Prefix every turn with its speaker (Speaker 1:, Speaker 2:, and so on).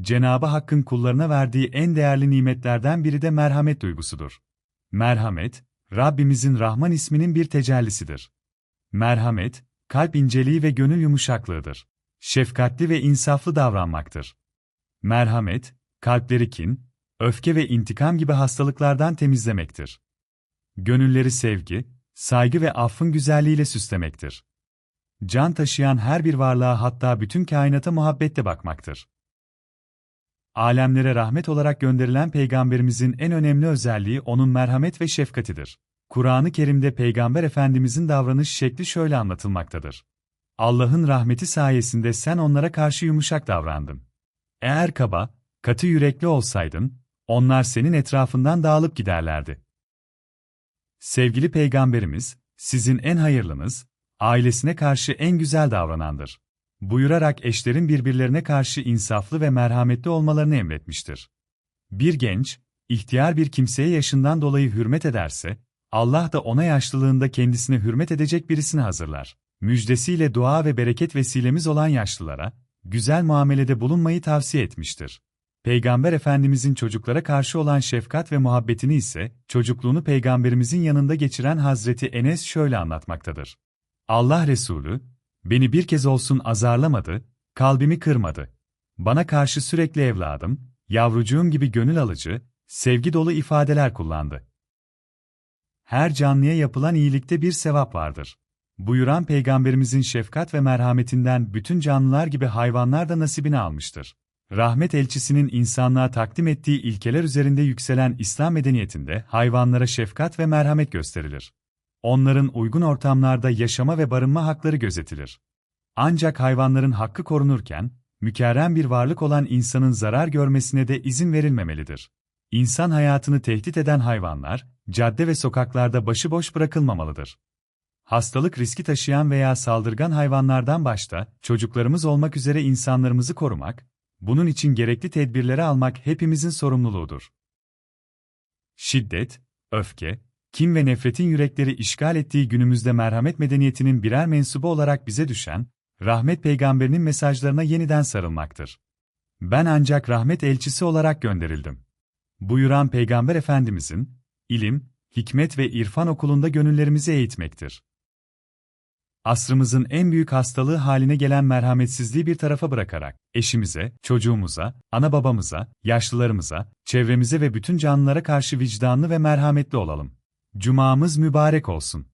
Speaker 1: Cenabı Hakk'ın kullarına verdiği en değerli nimetlerden biri de merhamet duygusudur. Merhamet, Rabbimizin Rahman isminin bir tecellisidir. Merhamet, kalp inceliği ve gönül yumuşaklığıdır. Şefkatli ve insaflı davranmaktır. Merhamet, kalpleri kin, öfke ve intikam gibi hastalıklardan temizlemektir. Gönülleri sevgi, saygı ve affın güzelliğiyle süslemektir. Can taşıyan her bir varlığa hatta bütün kainata muhabbetle bakmaktır. Alemlere rahmet olarak gönderilen peygamberimizin en önemli özelliği onun merhamet ve şefkatidir. Kur'an-ı Kerim'de Peygamber Efendimizin davranış şekli şöyle anlatılmaktadır. Allah'ın rahmeti sayesinde sen onlara karşı yumuşak davrandın. Eğer kaba, katı yürekli olsaydın, onlar senin etrafından dağılıp giderlerdi. Sevgili Peygamberimiz, sizin en hayırlınız, ailesine karşı en güzel davranandır. Buyurarak eşlerin birbirlerine karşı insaflı ve merhametli olmalarını emretmiştir. Bir genç, ihtiyar bir kimseye yaşından dolayı hürmet ederse, Allah da ona yaşlılığında kendisine hürmet edecek birisini hazırlar. Müjdesiyle dua ve bereket vesilemiz olan yaşlılara, güzel muamelede bulunmayı tavsiye etmiştir. Peygamber Efendimizin çocuklara karşı olan şefkat ve muhabbetini ise, çocukluğunu Peygamberimizin yanında geçiren Hazreti Enes şöyle anlatmaktadır. Allah Resulü, beni bir kez olsun azarlamadı, kalbimi kırmadı. Bana karşı sürekli evladım, yavrucuğum gibi gönül alıcı, sevgi dolu ifadeler kullandı. Her canlıya yapılan iyilikte bir sevap vardır. Buyuran Peygamberimizin şefkat ve merhametinden bütün canlılar gibi hayvanlar da nasibini almıştır. Rahmet elçisinin insanlığa takdim ettiği ilkeler üzerinde yükselen İslam medeniyetinde hayvanlara şefkat ve merhamet gösterilir. Onların uygun ortamlarda yaşama ve barınma hakları gözetilir. Ancak hayvanların hakkı korunurken, mükerrem bir varlık olan insanın zarar görmesine de izin verilmemelidir. İnsan hayatını tehdit eden hayvanlar, cadde ve sokaklarda başıboş bırakılmamalıdır. Hastalık riski taşıyan veya saldırgan hayvanlardan başta, çocuklarımız olmak üzere insanlarımızı korumak, bunun için gerekli tedbirleri almak hepimizin sorumluluğudur. Şiddet, öfke, kin ve nefretin yürekleri işgal ettiği günümüzde merhamet medeniyetinin birer mensubu olarak bize düşen, rahmet peygamberinin mesajlarına yeniden sarılmaktır. Ben ancak rahmet elçisi olarak gönderildim. Buyuran Peygamber Efendimizin, ilim, hikmet ve irfan okulunda gönüllerimizi eğitmektir. Asrımızın en büyük hastalığı haline gelen merhametsizliği bir tarafa bırakarak, eşimize, çocuğumuza, ana babamıza, yaşlılarımıza, çevremize ve bütün canlılara karşı vicdanlı ve merhametli olalım. Cumamız mübarek olsun.